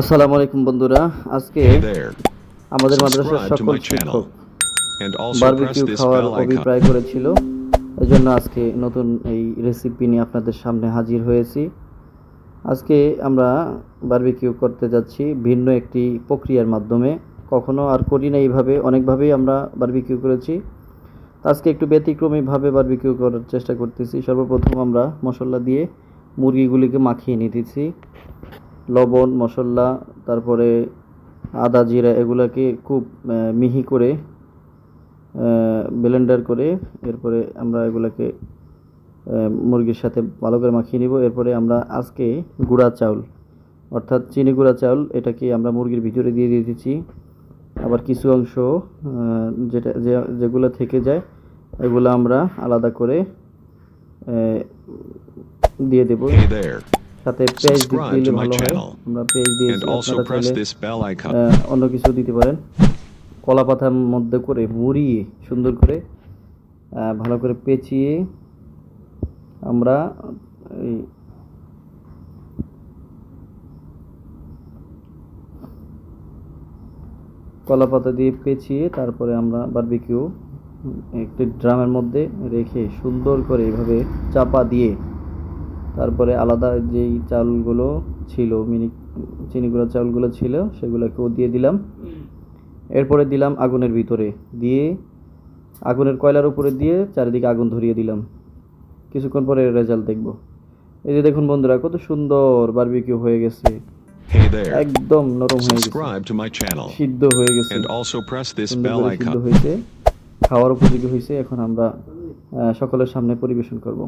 আসসালামু আলাইকুম বন্ধুরা। আজকে. আমাদের মাদ্রাসার সকল শিক্ষক বারবিকিউ খাওয়ার. অভিপ্রায় করেছিল। এই জন্য আজকে নতুন এই রেসিপি নিয়ে আপনাদের সামনে হাজির হয়েছি। আজকে আমরা বারবিকিউ করতে যাচ্ছি ভিন্ন একটি প্রক্রিয়ার মাধ্যমে। কখনো আর করি না এইভাবে অনেকভাবেই আমরা বারবিকিউ করেছি। আজকে একটু ব্যতিক্রমীভাবে বারবিকিউ করার চেষ্টা করতেছি। সর্বপ্রথম আমরা মশলা দিয়ে মুরগিগুলিকে মাখিয়ে নিতেছি। লবণ, মশলা, তারপরে আদা, জিরা এগুলাকে খুব মিহি করে ব্লেন্ডার করে এরপরে আমরা এগুলাকে মুরগির সাথে ভালো করে মাখিয়ে নিব। এরপরে আমরা আজকে গুঁড়া চাউল, অর্থাৎ চিনি গুঁড়া চাউল, এটাকে আমরা মুরগির ভিতরে দিয়ে দিয়ে দিচ্ছি আবার কিছু অংশ যেটা যেগুলো থেকে যায়, এগুলো আমরা আলাদা করে দিয়ে দেব. সাথে Subscribe দিলে ভালো হয়। আমরা পেঁয়াজ দিয়েছি আপনারা চাইলে অন্য কিছু দিতে পারেন। কলা পাতার মধ্যে করে মুড়িয়ে সুন্দর করে ভালো করে পেঁচিয়ে আমরা এই কলা পাতা দিয়ে পেঁচিয়ে তারপরে আমরা বারবিকিউ একটি ড্রামের মধ্যে রেখে সুন্দর করে এভাবে চাপা দিয়ে তারপরে আলাদা যেই চালগুলো ছিল মিনি চিনিগুলো চাউলগুলো ছিল সেগুলোকেও দিয়ে দিলাম। এরপরে দিলাম আগুনের ভিতরে দিয়ে আগুনের কয়লার উপরে দিয়ে চারিদিকে আগুন ধরিয়ে দিলাম। কিছুক্ষণ পরে রেজাল্ট দেখব। এই যে দেখুন বন্ধুরা কত সুন্দর বারবিকিউ হয়ে গেছে। একদম নরম হয়ে গেছে. সিদ্ধ হয়ে গেছে। সিদ্ধ হয়েছে। খাওয়ার উপযোগী হয়েছে। এখন আমরা সকলের সামনে পরিবেশন করব।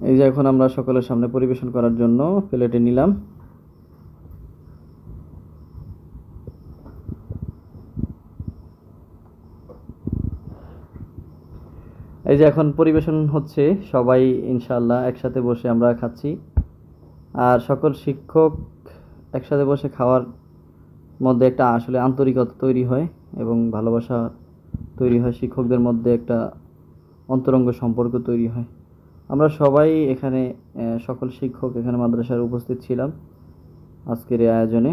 এই যে এখন আমরা সকলের সামনে পরিবেশন করার জন্য প্লেটে নিলাম। এই যে এখন পরিবেশন হচ্ছে, সবাই ইনশাআল্লাহ একসাথে বসে আমরা খাচ্ছি। আর সকল শিক্ষক একসাথে বসে খাওয়ার মধ্যে একটা আসলে আন্তরিকতা তৈরি হয় এবং ভালোবাসা তৈরি হয়, শিক্ষকদের মধ্যে একটা অন্তরঙ্গ সম্পর্ক তৈরি হয়। আমরা সবাই এখানে সকল শিক্ষক এখানে মাদ্রাসার উপস্থিত ছিলাম। আজকের এই আয়োজনে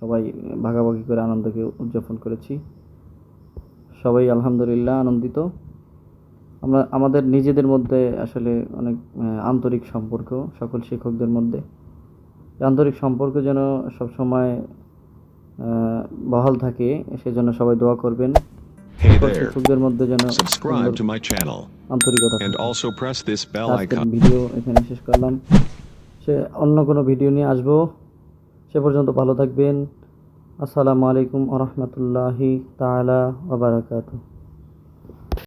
সবাই ভাগাভাগি করে আনন্দকে উদযাপন করেছি। সবাই আলহামদুলিল্লাহ আনন্দিত। আমরা, আমাদের নিজেদের মধ্যে আসলে অনেক আন্তরিক সম্পর্ক সকল শিক্ষকদের মধ্যে। আন্তরিক সম্পর্ক যেন সবসময় বহাল থাকে, সেজন্য সবাই দোয়া করবেন। Hey there. Subscribe to my channel. আন্তরিকতা And also press this bell icon. Video এখানে শেষ করলাম সে অন্য কোনো ভিডিও নিয়ে আসব সে পর্যন্ত ভালো থাকবেন আসসালামু আলাইকুম আ রহমতুল্লাহি তালা ওবরাকাতু